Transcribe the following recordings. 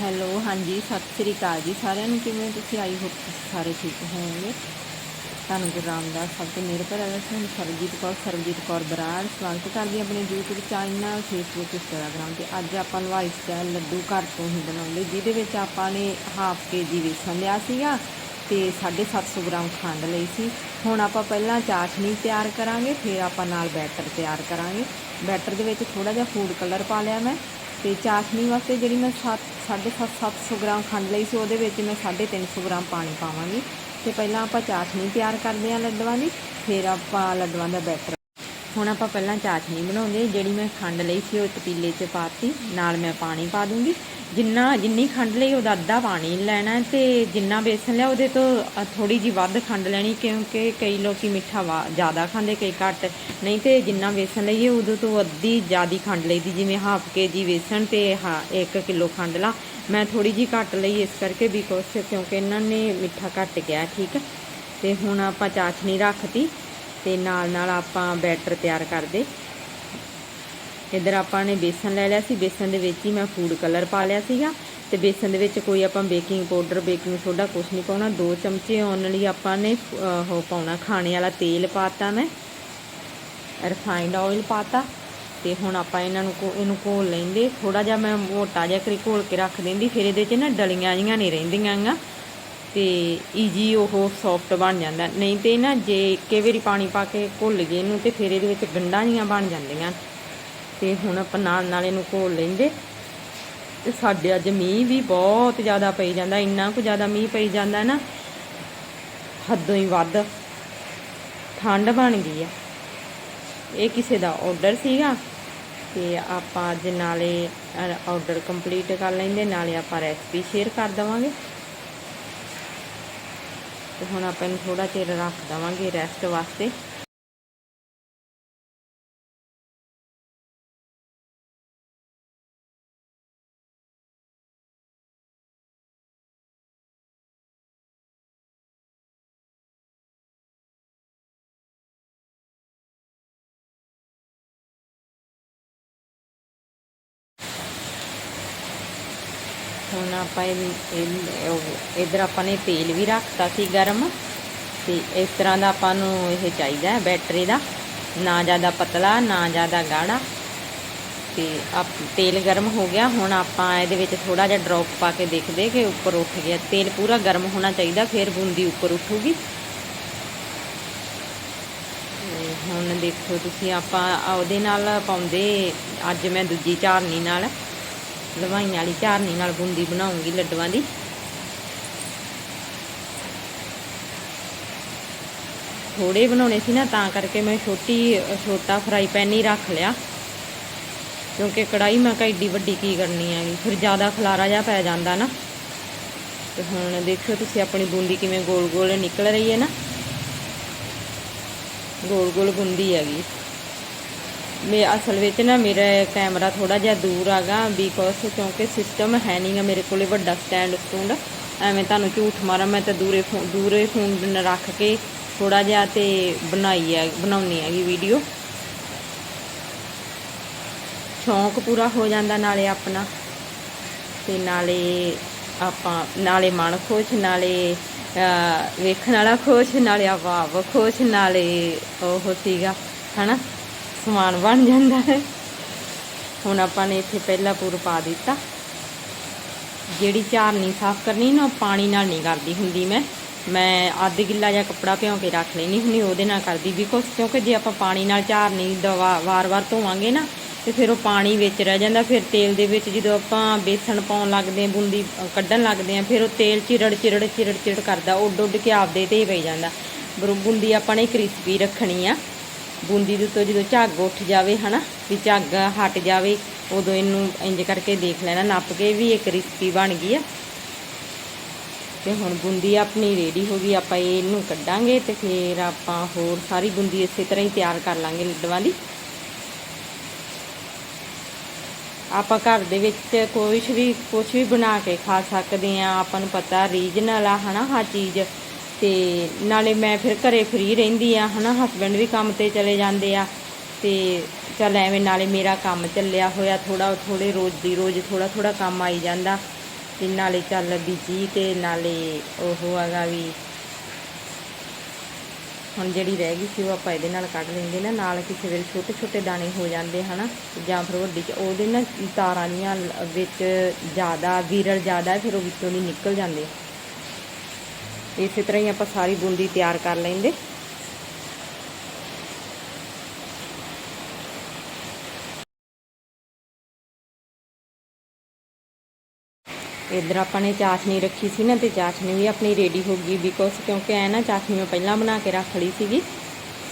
Hello, ਹਾਂਜੀ, ਸਤਿ ਸ੍ਰੀ ਅਕਾਲ ਜੀ ਸਾਰਿਆਂ ਨੂੰ। ਕਿਵੇਂ ਤੁਸੀਂ? ਆਈ ਹੋਪ ਤੁਸੀਂ ਸਾਰੇ ਠੀਕ ਹੋਵੋਗੇ। ਤੁਹਾਨੂੰ ਗੁਰੂ ਰਾਮਦਾਸ ਸਭ ਤੋਂ ਮੇਰੇ ਪਰ ਅਗਰ ਤੁਹਾਨੂੰ ਸਰਬਜੀਤ ਕੌਰ ਸਰਬਜੀਤ ਕੌਰ ਬਰਾੜ ਸਵਾਗਤ ਕਰਦੀ ਆਪਣੇ YouTube ਚੈਨਲ Facebook, Instagram ਤੇ। ਅੱਜ ਆਪਾਂ ਹਲਵਾਈ ਸਟਾਈਲ ਲੱਡੂ ਘਰ ਤੋਂ ਹੀ ਬਣਾਉਂਦੇ ਜਿਹਦੇ ਵਿੱਚ ਆਪਾਂ ਨੇ ਹਾਫ ਕੇ ਜੀ ਵੇਸਣ ਲਿਆ ਸੀਗਾ ਤੇ 750 ਗ੍ਰਾਮ ਖੰਡ ਲਈ ਸੀ। ਹੁਣ ਆਪਾਂ ਪਹਿਲਾਂ ਚਾਸ਼ਨੀ ਤਿਆਰ ਕਰਾਂਗੇ, ਫਿਰ ਆਪਾਂ ਨਾਲ ਬੈਟਰ ਤਿਆਰ ਕਰਾਂਗੇ। ਬੈਟਰ ਦੇ ਵਿੱਚ ਥੋੜਾ ਜਿਹਾ ਫੂਡ ਕਲਰ ਪਾ ਲਿਆ ਮੈਂ। ਤੇ ਚਾਸ਼ਨੀ ਵਾਸਤੇ ਜਿਹੜੀ ਮੈਂ 750 ਗ੍ਰਾਮ ਖੰਡ ਲਈ ਸੀ। ਉਹਦੇ ਵਿੱਚ ਮੈਂ 350 ਗ੍ਰਾਮ ਪਾਣੀ ਪਾਵਾਂਗੀ। ਤੇ ਪਹਿਲਾਂ ਆਪਾਂ ਚਾਸ਼ਨੀ ਤਿਆਰ ਕਰਦੇ ਹਾਂ ਲੱਡੂਆਂ ਦੀ। ਫਿਰ ਆਪਾਂ ਲੱਡਵਾਂ ਦਾ ਬੈਟਰ ਹੁਣ ਆਪਾਂ ਪਹਿਲਾਂ ਚਾਸ਼ਨੀ ਬਣਾਉਂਦੇ ਜਿਹੜੀ ਮੈਂ ਖੰਡ ਲਈ ਸੀ, ਉਹ ਪਤੀਲੇ 'ਚ ਪਾਤੀ। ਨਾਲ ਮੈਂ ਪਾਣੀ ਪਾ ਦੂੰਗੀ। ਜਿੰਨਾ, ਜਿੰਨੀ ਖੰਡ ਲਈ ਉਹਦਾ ਅੱਧਾ ਪਾਣੀ ਲੈਣਾ ਤੇ ਜਿੰਨਾ ਬੇਸਨ ਲਿਆ ਉਹਦੇ ਤੋਂ ਥੋੜੀ ਜੀ ਵੱਧ ਖੰਡ ਲੈਣੀ ਕਿਉਂਕਿ ਕਈ ਲੋਕੀ ਮਿੱਠਾ ਜ਼ਿਆਦਾ ਖਾਂਦੇ, ਕਈ ਘੱਟ। ਨਹੀਂ ਤੇ ਜਿੰਨਾ ਬੇਸਨ ਲਈਏ ਉਦੋਂ ਤੋਂ ਅੱਧੀ ਜ਼ਿਆਦੀ ਖੰਡ ਲਈਦੀ ਜਿਵੇਂ ਹਾਫ ਕੇ ਜੀ ਬੇਸਨ ਤੇ ਹਾਂ 1 ਕਿਲੋ ਖੰਡ ਲਾ। ਮੈਂ ਥੋੜੀ ਜੀ ਘੱਟ ਲਈ ਇਸ ਕਰਕੇ ਬਿਕੋਜ਼ ਕਿਉਂਕਿ ਇਹਨਾਂ ਨੇ ਮਿੱਠਾ ਘੱਟ ਗਿਆ ਠੀਕ ਤੇ ਹੁਣ ਆਪਾਂ ਚਾਸ਼ਨੀ ਰੱਖਤੀ ਤੇ ਨਾਲ ਨਾਲ ਆਪਾਂ ਬੈਟਰ ਤਿਆਰ ਕਰਦੇ। ਇਧਰ ਆਪਾਂ ਨੇ ਬੇਸਨ ਲੈ ਲਿਆ ਸੀ। ਬੇਸਨ ਦੇ ਵਿੱਚ ਹੀ ਮੈਂ ਫੂਡ ਕਲਰ ਪਾ ਲਿਆ ਸੀਗਾ। ਤੇ ਬੇਸਨ ਦੇ ਵਿੱਚ ਕੋਈ ਆਪਾਂ ਬੇਕਿੰਗ ਪਾਊਡਰ ਬੇਕਿੰਗ ਸੋਡਾ ਕੁਝ ਨਹੀਂ ਪਾਉਣਾ। ਦੋ ਚਮਚੇ ਆਉਣ ਲਈ ਆਪਾਂ ਨੇ ਉਹ ਪਾਉਣਾ ਖਾਣੇ ਵਾਲਾ ਤੇਲ ਪਾਤਾ ਮੈਂ। ਰਿਫਾਈਨਡ ਆਇਲ ਪਾਤਾ। ਤੇ ਹੁਣ ਆਪਾਂ ਇਹਨਾਂ ਨੂੰ ਇਹਨੂੰ ਘੋਲ ਲੈਂਦੇ। ਥੋੜਾ ਜਿਹਾ ਮੈਂ ਮੋਟਾ ਜਿਹਾ ਕਰੀ ਘੋਲ ਕੇ ਰੱਖ ਦਿੰਦੀ। ਫਿਰ ਇਹਦੇ 'ਚ ਨਾ ਡਲੀਆਂ ਜੀਆਂ ਨਹੀਂ ਰਹਿੰਦੀਆਂ ਗਾ। ਤੇ ਈਜੀ ਉਹ ਸੌਫਟ ਬਣ ਜਾਂਦਾ। ਨਹੀਂ ਤੇ ਨਾ ਜੇ ਇੱਕੇ ਵਾਰੀ ਪਾਣੀ ਪਾ ਕੇ ਘੁੱਲ ਗਏ ਇਹਨੂੰ ਤੇ ਫਿਰ ਇਹਦੇ ਵਿੱਚ ਗੰਢਾਂ ਜੀਆਂ ਬਣ ਜਾਂਦੀਆਂ। ਤੇ ਹੁਣ ਆਪਾਂ ਨਾਲ ਨਾਲ ਇਹਨੂੰ ਘੋਲ ਲੈਂਦੇ। ਤੇ ਸਾਡੇ ਅੱਜ ਮੀਂਹ ਵੀ ਬਹੁਤ ਜ਼ਿਆਦਾ ਪਈ ਜਾਂਦਾ, ਇੰਨਾ ਕੁ ਜ਼ਿਆਦਾ ਮੀਂਹ ਪਈ ਜਾਂਦਾ ਨਾ, ਹੱਦੋਂ ਹੀ ਵੱਧ ਠੰਡ ਬਣ ਗਈ ਆ। ਇਹ ਕਿਸੇ ਦਾ ਆਰਡਰ ਸੀਗਾ ਤੇ ਆਪਾਂ ਅੱਜ ਨਾਲੇ ਆਰਡਰ ਕੰਪਲੀਟ ਕਰ ਲੈਂਦੇ, ਨਾਲੇ ਆਪਾਂ ਰੈਸਪੀ ਸ਼ੇਅਰ ਕਰ ਦਵਾਂਗੇ। ਤੇ ਹੁਣ ਆਪਾਂ ਇਹਨੂੰ ਥੋੜਾ ਚਿਰ ਰੱਖ ਦਵਾਂਗੇ ਰੈਸਟ ਵਾਸਤੇ। ਹੁਣ ਆਪਾਂ ਇਹ ਇਧਰ ਆਪਾਂ ਨੇ ਤੇਲ ਵੀ ਰੱਖਤਾ ਸੀ ਗਰਮ। ਤੇ ਇਸ ਤਰ੍ਹਾਂ ਦਾ ਆਪਾਂ ਨੂੰ ਇਹ ਚਾਹੀਦਾ ਹੈ ਬੈਟਰੀ ਦਾ। ਨਾ ਜ਼ਿਆਦਾ ਪਤਲਾ, ਨਾ ਜ਼ਿਆਦਾ ਗਾੜਾ। ਤੇ ਆਪ, ਤੇਲ ਗਰਮ ਹੋ ਗਿਆ। ਹੁਣ ਆਪਾਂ ਇਹਦੇ ਵਿੱਚ ਥੋੜਾ ਜਿਹਾ ਡ੍ਰੌਪ ਪਾ ਕੇ ਦੇਖਦੇ ਕਿ ਉੱਪਰ ਉੱਠ ਗਿਆ। ਤੇਲ ਪੂਰਾ ਗਰਮ ਹੋਣਾ ਚਾਹੀਦਾ, ਫਿਰ ਬੂੰਦੀ ਉੱਪਰ ਉੱਠੂਗੀ। ਹੁਣ ਦੇਖੋ ਤੁਸੀਂ ਆਪਾਂ, ਉਹਦੇ ਨਾਲ ਪਾਉਂਦੇ, ਅੱਜ ਮੈਂ ਦੂਜੀ ਝਾਰਨੀ ਨਾਲ। ਲਵਾਈਆਂ ਵਾਲੀ ਝਾਰਨੀ ਨਾਲ ਬੂੰਦੀ ਬਣਾਉਂਗੀ ਲੱਡੂਆਂ ਦੀ। ਥੋੜੇ ਬਣਾਉਣੇ ਸੀ ਨਾ, ਤਾਂ ਕਰਕੇ ਮੈਂ ਛੋਟੀ, ਛੋਟਾ ਫਰਾਈ ਪੈਨ ਹੀ ਰੱਖ ਲਿਆ। ਕਿਉਂਕਿ ਕੜਾਈ ਮੈਂ ਕਾ ਏਡੀ ਵੱਡੀ ਕੀ ਕਰਨੀ ਹੈਗੀ, ਫਿਰ ਜ਼ਿਆਦਾ ਖਲਾਰਾ ਜਾ ਪੈ ਜਾਂਦਾ ਨਾ। ਤੇ ਹੁਣ ਦੇਖੋ ਤੁਸੀਂ ਆਪਣੀ ਬੂੰਦੀ ਕਿਵੇਂ ਗੋਲ ਗੋਲ ਨਿਕਲ ਰਹੀ ਹੈ ਨਾ। ਗੋਲ ਗੋਲ ਬੂੰਦੀ ਹੈਗੀ। ਮੇ ਅਸਲ ਵਿੱਚ ਨਾ ਮੇਰਾ ਕੈਮਰਾ ਥੋੜਾ ਜਿਹਾ ਦੂਰ ਆਗਾ ਬਿਕੋਜ਼ ਕਿਉਂਕਿ ਸਿਸਟਮ ਹੈ ਨਹੀਂ ਨਹੀਂਗਾ ਮੇਰੇ ਕੋਲੇ ਵੱਡਾ ਸਟੈਂਡ ਸਟੂੰਡ ਐਵੇਂ ਤੁਹਾਨੂੰ ਝੂਠ ਮਾਰਾਂ, ਮੈਂ ਤਾਂ ਦੂਰੇ ਦੂਰੇ ਫੋਨ ਰੱਖ ਕੇ ਥੋੜਾ ਜਿਹਾ ਤੇ ਬਣਾਈ ਹੈ ਬਣਾਉਣੀ ਹੈਗੀ ਵੀਡੀਓ ਸ਼ੌਂਕ ਪੂਰਾ ਹੋ ਜਾਂਦਾ ਨਾਲੇ ਆਪਣਾ। ਤੇ ਨਾਲੇ ਆਪਾਂ, ਨਾਲੇ ਮਨ ਖੁਸ਼, ਨਾਲੇ ਵੇਖਣ ਵਾਲਾ ਖੁਸ਼, ਨਾਲੇ ਆਪਾਂ ਖੁਸ਼, ਨਾਲੇ ਉਹ ਸੀਗਾ, ਹਨਾ? ਸਮਾਨ ਬਣ ਜਾਂਦਾ ਹੈ। ਹੁਣ ਆਪਾਂ ਨੇ ਇੱਥੇ ਪਹਿਲਾ ਪੂਰ ਪਾ ਦਿੱਤਾ। ਜਿਹੜੀ ਝਾਰਨੀ ਸਾਫ਼ ਕਰਨੀ ਨਾ ਪਾਣੀ ਨਾਲ ਨਹੀਂ ਕਰਦੀ ਹੁੰਦੀ ਮੈਂ। ਮੈਂ ਅੱਧ ਗਿੱਲਾ ਜਾਂ ਕੱਪੜਾ ਭਿਉਂ ਕੇ ਰੱਖ ਲੈਣੀ ਹੁੰਦੀ, ਉਹਦੇ ਨਾਲ ਕਰਦੀ ਬਿਕੋਜ਼ ਕਿਉਂਕਿ ਜੇ ਆਪਾਂ ਪਾਣੀ ਨਾਲ ਝਾਰਨੀ ਦਵਾ, ਵਾਰ-ਵਾਰ ਧੋਵਾਂਗੇ ਨਾ, ਤੇ ਫਿਰ ਉਹ ਪਾਣੀ ਵਿੱਚ ਰਹਿ ਜਾਂਦਾ। ਫਿਰ ਤੇਲ ਦੇ ਵਿੱਚ ਜਦੋਂ ਆਪਾਂ ਬੇਸਣ ਪਾਉਣ ਲੱਗਦੇ ਆ ਬੂੰਦੀ ਕੱਢਣ ਲੱਗਦੇ ਆ ਫਿਰ ਉਹ ਤੇਲ ਚਿਰੜ ਚਿਰੜ ਚਿਰੜ ਚਿਰੜ ਕਰਦਾ ਉੱਡ ਉੱਡ ਕੇ ਆਪਦੇ ਤੇ ਹੀ ਪਈ ਜਾਂਦਾ। ਬੂੰਦੀ ਆਪਾਂ ਨੇ ਕ੍ਰਿਸਪੀ ਰੱਖਣੀ ਆ। ਬੂੰਦੀ ਦੇ ਉੱਤੋਂ ਜਦੋਂ ਝੱਗ ਉੱਠ ਜਾਵੇ, ਹਨਾ, ਵੀ ਝੱਗ ਹਟ ਜਾਵੇ, ਉਦੋਂ ਇਹਨੂੰ ਇੰਜ ਕਰਕੇ ਦੇਖ ਲੈਣਾ, ਨੱਪ ਕੇ ਵੀ ਇਹ ਕ੍ਰਿਸਪੀ ਬਣ ਗਈ ਆ। ਤੇ ਹੁਣ ਬੂੰਦੀ ਆਪਣੀ ਰੈਡੀ ਹੋ ਗਈ, ਆਪਾਂ ਇਹਨੂੰ ਕੱਢਾਂਗੇ ਤੇ ਫਿਰ ਆਪਾਂ ਹੋਰ ਸਾਰੀ ਬੂੰਦੀ ਇਸੇ ਤਰ੍ਹਾਂ ਹੀ ਤਿਆਰ ਕਰ ਲਾਂਗੇ ਲੱਡਵਾਂ ਦੀ। ਆਪਾਂ ਘਰ ਦੇ ਵਿੱਚ ਕੋਈ ਵੀ ਕੁਝ ਵੀ ਬਣਾ ਕੇ ਖਾ ਸਕਦੇ ਆ, ਆਪਾਂ ਨੂੰ ਪਤਾ ਰੀਜਨਲ ਆ, ਹਨਾ, ਹਰ ਚੀਜ਼। ਤੇ ਨਾਲੇ ਮੈਂ ਫਿਰ ਘਰੇ ਫ੍ਰੀ ਰਹਿੰਦੀ ਆ, ਹਨਾ ਹਸਬੰਡ ਵੀ ਕੰਮ ਤੇ ਚਲੇ ਜਾਂਦੇ ਆ ਤੇ ਚੱਲ ਐਵੇਂ ਨਾਲੇ ਮੇਰਾ ਕੰਮ ਚੱਲਿਆ ਹੋਇਆ ਥੋੜਾ ਥੋੜੇ ਰੋਜ਼ ਦੀ ਰੋਜ਼ ਥੋੜਾ ਥੋੜਾ ਕੰਮ ਆਈ ਜਾਂਦਾ ਤੇ ਨਾਲੇ ਚੱਲ ਬੀਜੀ ਤੇ ਨਾਲੇ ਉਹ ਹੈਗਾ ਵੀ ਹੁਣ ਜਿਹੜੀ ਰਹਿ ਗਈ ਸੀ ਉਹ ਆਪਾਂ ਇਹਦੇ ਨਾਲ ਕੱਢ ਲੈਂਦੇ ਨਾ, ਨਾਲ ਕਿਸੇ ਵੇਲੇ ਛੋਟੇ ਛੋਟੇ ਦਾਣੇ ਹੋ ਜਾਂਦੇ, ਹਨਾ, ਜਾਂ ਫਿਰ ਵੱਡੀ ਚ, ਉਹਦੇ ਨਾ ਤਾਰਾਂ ਦੀਆਂ ਵਿੱਚ ਜ਼ਿਆਦਾ, ਵਿਰਲ ਜ਼ਿਆਦਾ, ਫਿਰ ਉਹ ਵਿੱਚੋਂ ਨਹੀਂ ਨਿਕਲ ਜਾਂਦੇ। ਇਸੇ ਤਰ੍ਹਾਂ ਹੀ ਆਪਾਂ ਸਾਰੀ ਬੂੰਦੀ ਤਿਆਰ ਕਰ ਲੈਂਦੇ। ਇਧਰ ਆਪਾਂ ਨੇ ਚਾਸ਼ਨੀ ਰੱਖੀ ਸੀ ਨਾ ਤੇ ਚਾਸ਼ਨੀ ਵੀ ਆਪਣੀ ਰੈਡੀ ਹੋ ਗਈ ਬਿਕੋਜ਼ ਕਿਉਂਕਿ ਐ ਨਾ ਚਾਸ਼ਨੀ ਮੈਂ ਪਹਿਲਾਂ ਬਣਾ ਕੇ ਰੱਖ ਲਈ ਸੀਗੀ।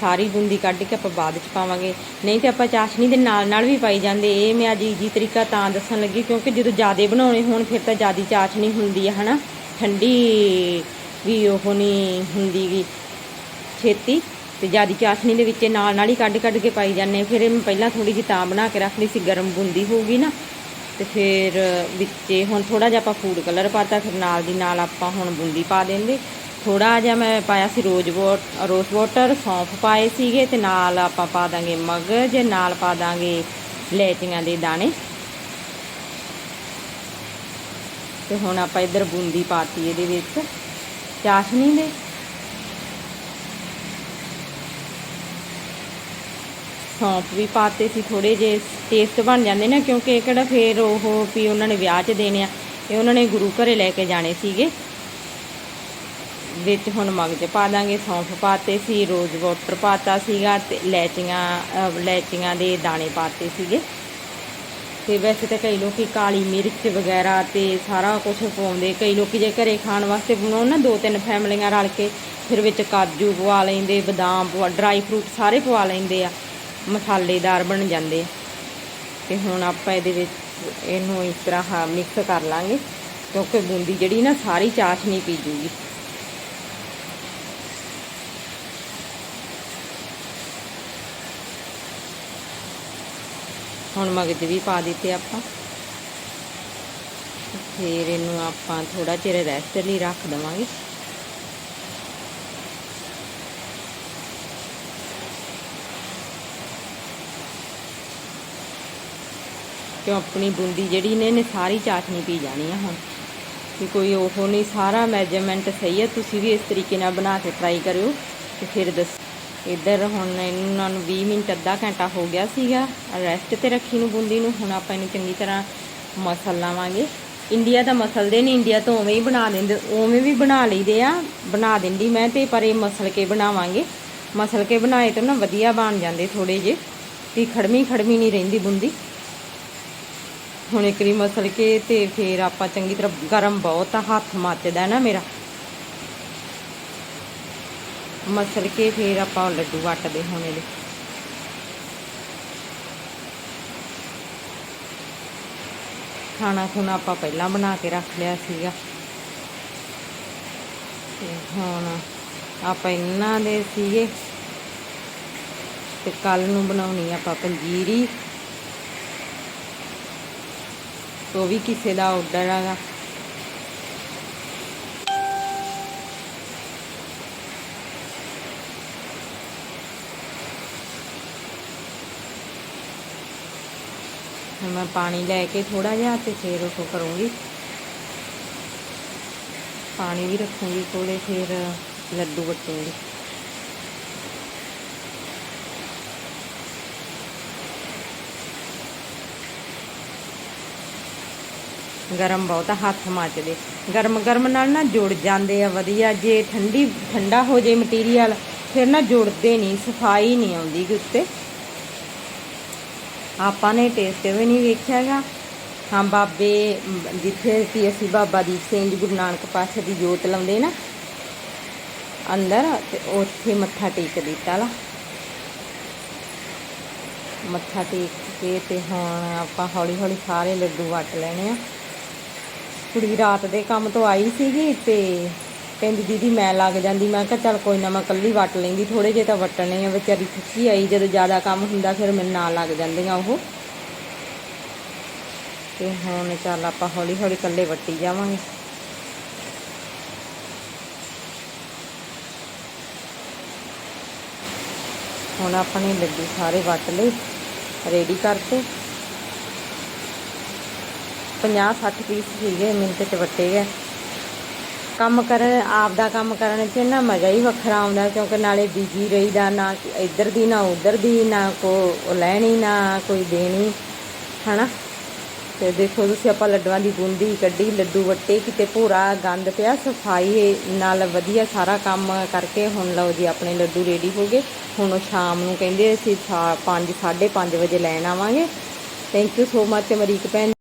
ਸਾਰੀ ਬੂੰਦੀ ਕੱਢ ਕੇ ਆਪਾਂ ਬਾਅਦ ਚ ਪਾਵਾਂਗੇ। ਨਹੀਂ ਤੇ ਆਪਾਂ ਚਾਸ਼ਨੀ ਦੇ ਨਾਲ ਨਾਲ ਵੀ ਪਾਈ ਜਾਂਦੇ। ਇਹ ਮੈਂ ਅੱਜ ਈਜੀ ਤਰੀਕਾ ਤਾਂ ਦੱਸਣ ਲੱਗੀ ਕਿਉਂਕਿ ਜਦੋਂ ਜ਼ਿਆਦੇ ਬਣਾਉਣੇ ਹੋਣ ਫਿਰ ਤਾਂ ਜ਼ਿਆਦੀ ਚਾਸ਼ਨੀ ਹੁੰਦੀ ਹੈ ਹਨਾ? ਠੰਡੀ ਵੀ ਉਹ ਨਹੀਂ ਹੁੰਦੀਗੀ ਛੇਤੀ ਤੇ ਜਿਆਦੀ ਚਾਸ਼ਨੀ ਦੇ ਵਿੱਚ ਨਾਲ ਨਾਲ ਹੀ ਕੱਢ ਕੱਢ ਕੇ ਪਾਈ ਜਾਂਦੇ ਫਿਰ ਇਹ ਪਹਿਲਾਂ ਥੋੜੀ ਜਿਹੀ ਤਾਂ ਬਣਾ ਕੇ ਰੱਖ ਲਈ ਸੀ, ਗਰਮ ਬੂੰਦੀ ਹੋਊਗੀ ਨਾ ਤੇ ਫਿਰ ਵਿੱਚੇ ਹੁਣ ਥੋੜਾ ਜਿਹਾ ਆਪਾਂ ਫੂਡ ਕਲਰ ਪਾਤਾ, ਫਿਰ ਨਾਲ ਦੀ ਨਾਲ ਆਪਾਂ ਹੁਣ ਬੂੰਦੀ ਪਾ ਦਿੰਦੇ। ਥੋੜਾ ਜਿਹਾ ਮੈਂ ਪਾਇਆ ਸੀ ਰੋਜ਼ ਵਾਟ ਰੋਜ਼ ਵਾਟਰ ਸੌਂਫ ਪਾਏ ਸੀਗੇ ਤੇ ਨਾਲ ਆਪਾਂ ਪਾ ਦਾਂਗੇ ਮਗਜ, ਨਾਲ ਪਾ ਦਾਂਗੇ ਲੈਚੀਆਂ ਦੇ ਦਾਣੇ। ਤੇ ਹੁਣ ਆਪਾਂ ਇੱਧਰ ਬੂੰਦੀ ਪਾਤੀ ਇਹਦੇ ਵਿੱਚ। ਚਾਸ਼ਨੀ ਦੇ। ਸੌਂਫ ਵੀ ਪਾਤੇ ਸੀ ਥੋੜੇ ਜੇ ਟੇਸਟ ਬਣ ਜਾਂਦੇ ਨਾ, ਕਿਉਂਕਿ ਇਹ ਕਿਹੜਾ ਫੇਰ ਉਹ ਵੀ ਉਹਨਾਂ ਨੇ ਵਿਆਹ 'ਚ ਦੇਣੇ ਆ, ਇਹ ਉਹਨਾਂ ਨੇ ਗੁਰੂ ਘਰੇ ਲੈ ਕੇ ਜਾਣੇ ਸੀਗੇ। ਵਿੱਚ ਹੁਣ ਮਗਜ ਪਾ ਦਾਂਗੇ, ਸੌਂਫ ਪਾਤੇ ਸੀ, ਰੋਜ਼ ਵਾਟਰ ਪਾਤਾ ਸੀਗਾ ਤੇ ਲੈਚੀਆਂ ਲੈਚੀਆਂ ਦੇ ਦਾਣੇ ਪਾਤੇ ਸੀਗੇ। ਤੇ ਵੈਸੇ ਤਾਂ ਕਈ ਲੋਕੀ ਕਾਲੀ ਮਿਰਚ ਵਗੈਰਾ ਤੇ ਸਾਰਾ ਕੁਝ ਪਾਉਂਦੇ। ਕਈ ਲੋਕੀ ਜੇ ਘਰੇ ਖਾਣ ਵਾਸਤੇ ਬਣਾਉਣ ਨਾ, ਦੋ ਤਿੰਨ ਫੈਮਲੀਆਂ ਰਲ ਕੇ ਫਿਰ ਵਿੱਚ ਕਾਜੂ ਪਵਾ ਲੈਂਦੇ, ਬਦਾਮ ਪਵਾ ਡਰਾਈ ਫਰੂਟ ਸਾਰੇ ਪਵਾ ਲੈਂਦੇ ਆ, ਮਸਾਲੇਦਾਰ ਬਣ ਜਾਂਦੇ ਆ। ਤੇ ਹੁਣ ਆਪਾਂ ਇਹਦੇ ਵਿੱਚ ਇਹਨੂੰ ਇਸ ਤਰ੍ਹਾਂ ਮਿਕਸ ਕਰ ਲਾਂਗੇ, ਕਿਉਂਕਿ ਬੂੰਦੀ ਜਿਹੜੀ ਨਾ ਸਾਰੀ ਚਾਸ਼ਨੀ ਪੀ ਜੂਗੀ। ਹੁਣ ਮਗਜ ਵੀ ਪਾ ਦਿੱਤੇ ਆਪਾਂ। ਫਿਰ ਇਹਨੂੰ ਆਪਾਂ ਥੋੜਾ ਚਿਰ ਰੈਸਟ ਲਈ ਰੱਖ ਦੇਵਾਂਗੇ। ਕਿਉਂ ਆਪਣੀ ਬੂੰਦੀ ਜਿਹੜੀ ਨੇ ਇਹਨੇ ਸਾਰੀ ਚਾਸ਼ਨੀ ਪੀ ਜਾਣੀ ਆ ਹੁਣ। ਕਿ ਕੋਈ ਉਹ ਨਹੀਂ, ਸਾਰਾ ਮੈਜਰਮੈਂਟ ਸਹੀ ਹੈ ਤੁਸੀਂ ਵੀ ਇਸ ਤਰੀਕੇ ਨਾਲ ਬਣਾ ਕੇ ਟਰਾਈ ਕਰਿਓ ਤੇ ਫਿਰ ਦੱਸ ਇੱਧਰ ਹੁਣ ਇਹਨਾਂ ਨੂੰ 20 ਮਿੰਟ, ਅੱਧਾ ਘੰਟਾ ਹੋ ਗਿਆ ਸੀਗਾ। ਰੈਸਟ ਤੇ ਰੱਖੀ ਨੂੰ ਬੂੰਦੀ ਨੂੰ, ਹੁਣ ਆਪਾਂ ਇਹਨੂੰ ਚੰਗੀ ਤਰ੍ਹਾਂ ਮਸਲ ਲਾਵਾਂਗੇ। ਇੰਡੀਆ ਦਾ ਮਸਲਦੇ ਨਹੀਂ ਇੰਡੀਆ ਤੋਂ ਉਵੇਂ ਹੀ ਬਣਾ ਦਿੰਦੇ, ਉਵੇਂ ਵੀ ਬਣਾ ਲਈਦੇ ਆ, ਬਣਾ ਦਿੰਦੀ ਮੈਂ ਤੇ, ਪਰ ਇਹ ਮਸਲ ਕੇ ਬਣਾਵਾਂਗੇ। ਮਸਲ ਕੇ ਬਣਾਏ ਤਾਂ ਨਾ ਵਧੀਆ ਬਣ ਜਾਂਦੇ ਥੋੜੇ ਜੇ ਵੀ ਖੜਮੀ ਖੜਮੀ ਨਹੀਂ ਰਹਿੰਦੀ ਬੂੰਦੀ। ਹੁਣ ਇੱਕ ਵਾਰੀ ਮਸਲ ਕੇ ਤੇ ਫਿਰ ਆਪਾਂ ਚੰਗੀ ਤਰ੍ਹਾਂ ਗਰਮ ਬਹੁਤ ਆ, ਹੱਥ ਮੱਚਦਾ ਨਾ ਮੇਰਾ। ਮਸਲ ਕੇ ਫਿਰ ਆਪਾਂ ਲੱਡੂ ਵੱਟਦੇ ਹੁਣ ਇਹਦੇ। ਖਾਣਾ ਖੁਣਾ ਆਪਾਂ ਪਹਿਲਾਂ ਬਣਾ ਕੇ ਰੱਖ ਲਿਆ ਸੀਗਾ। ਤੇ ਹੁਣ ਆਪਾਂ ਇਹਨਾਂ ਦੇ ਸੀਗੇ। ਤੇ ਕੱਲ ਨੂੰ ਬਣਾਉਣੀ ਆਪਾਂ ਪੰਜੀਰੀ। ਉਹ ਵੀ ਕਿਸੇ ਦਾ ਆਰਡਰ ਹੈਗਾ। ਹੁਣ ਮੈਂ ਪਾਣੀ ਲੈ ਕੇ ਥੋੜਾ ਜਿਹਾ ਤੇ ਫਿਰ ਉਹ ਕਰੂੰਗੀ। ਪਾਣੀ ਵੀ ਰੱਖੂੰਗੀ ਕੋਲੇ, ਫਿਰ ਲੱਡੂ ਵਟੂੰਗੀ ਗਰਮ ਬਹੁਤ ਹੱਥ ਮੱਚਦੇ। ਗਰਮ ਗਰਮ ਨਾਲ ਨਾ ਜੁੜ ਜਾਂਦੇ ਆ, ਵਧੀਆ। ਜੇ ਠੰਡੀ, ਠੰਡਾ ਹੋ ਜੇ ਮਟੀਰੀਅਲ, ਫਿਰ ਨਾ ਜੁੜਦੇ ਨਹੀਂ, ਸਫ਼ਾਈ ਨਹੀਂ ਆਉਂਦੀ ਉੱਤੇ। ਆਪਾਂ ਨੇ ਟੇਸਟ ਵੀ ਨਹੀਂ ਵੇਖਿਆਗਾ ਹਾਂ, ਬਾਬੇ ਜਿੱਥੇ ਕਿ ਅਸੀਂ ਬਾਬਾ ਦੀਪ ਸਿੰਘ ਜੀ, ਗੁਰੂ ਨਾਨਕ ਪਾਤਸ਼ਾਹ ਦੀ ਜੋਤ ਲਾਉਂਦੇ ਨਾ, ਅੰਦਰ ਤੇ ਉੱਥੇ ਮੱਥਾ ਟੇਕ ਦਿੱਤਾ ਲਾ। ਮੱਥਾ ਟੇਕ ਕੇ ਤੇ ਹੁਣ ਆਪਾਂ ਹੌਲੀ ਹੌਲੀ ਸਾਰੇ ਲੱਡੂ ਵਟ ਲੈਣੇ ਆ। ਕੁੜੀ ਰਾਤ ਦੇ ਕੰਮ ਤੋਂ ਆਈ ਸੀਗੀ ਤੇ ਕਹਿੰਦੀ, ਦੀਦੀ, ਮੈਂ ਲੱਗ ਜਾਂਦੀ। ਮੈਂ ਕਿਹਾ, ਚੱਲ ਕੋਈ ਨਾ, ਮੈਂ ਇਕੱਲੀ ਵੱਟ ਲੈਂਦੀ ਥੋੜੇ ਜਿਹੇ ਤਾਂ ਵੱਟਣੇ ਆ। ਵਿਚਾਰੀ ਥੱਕੀ ਆਈ, ਜਦੋਂ ਜ਼ਿਆਦਾ ਕੰਮ ਹੁੰਦਾ, ਫਿਰ ਮੈਨੂੰ ਨਾਲ ਲੱਗ ਜਾਂਦੀਆਂ ਉਹ। ਤੇ ਹੁਣ ਚੱਲ ਆਪਾਂ ਹੌਲੀ ਹੌਲੀ ਕੱਲੇ ਵੱਟੀ ਜਾਵਾਂਗੇ। ਹੁਣ ਆਪਣੇ ਲੱਡੂ ਸਾਰੇ ਵੱਟ ਲਏ, ਰੈਡੀ ਕਰਤੇ। 50 60 ਪੀਸ ਸੀਗੇ, ਮਿੰਟ ਚ ਵੱਟੇ ਗਏ ਕੰਮ ਕਰਨ, ਆਪ ਦਾ ਕੰਮ ਕਰਨ 'ਚ ਨਾ ਮਜ਼ਾ ਹੀ ਵੱਖਰਾ ਆਉਂਦਾ, ਕਿਉਂਕਿ ਨਾਲੇ ਬਿਜ਼ੀ ਰਹੀਦਾ, ਨਾ ਇੱਧਰ ਦੀ, ਨਾ ਉੱਧਰ ਦੀ, ਨਾ ਕੋ ਲੈਣੀ, ਨਾ ਕੋਈ ਦੇਣੀ, ਹਨਾ? ਤੇ ਦੇਖੋ ਤੁਸੀਂ ਆਪਾਂ ਲੱਡੂਆਂ ਦੀ ਬੂੰਦੀ ਕੱਢੀ, ਲੱਡੂ ਵੱਟੇ, ਕਿਤੇ ਭੂਰਾ, ਗੰਦ ਪਿਆ, ਸਫ਼ਾਈ ਨਾਲ ਵਧੀਆ ਸਾਰਾ ਕੰਮ ਕਰਕੇ ਹੁਣ ਲਓ ਜੀ, ਆਪਣੇ ਲੱਡੂ ਰੈਡੀ ਹੋ ਗਏ। ਹੁਣ ਉਹ ਸ਼ਾਮ ਨੂੰ ਕਹਿੰਦੇ ਅਸੀਂ 5 5:30 ਵਜੇ ਲੈਣ ਆਵਾਂਗੇ। Thank you so much Amrik ਭੈਣ।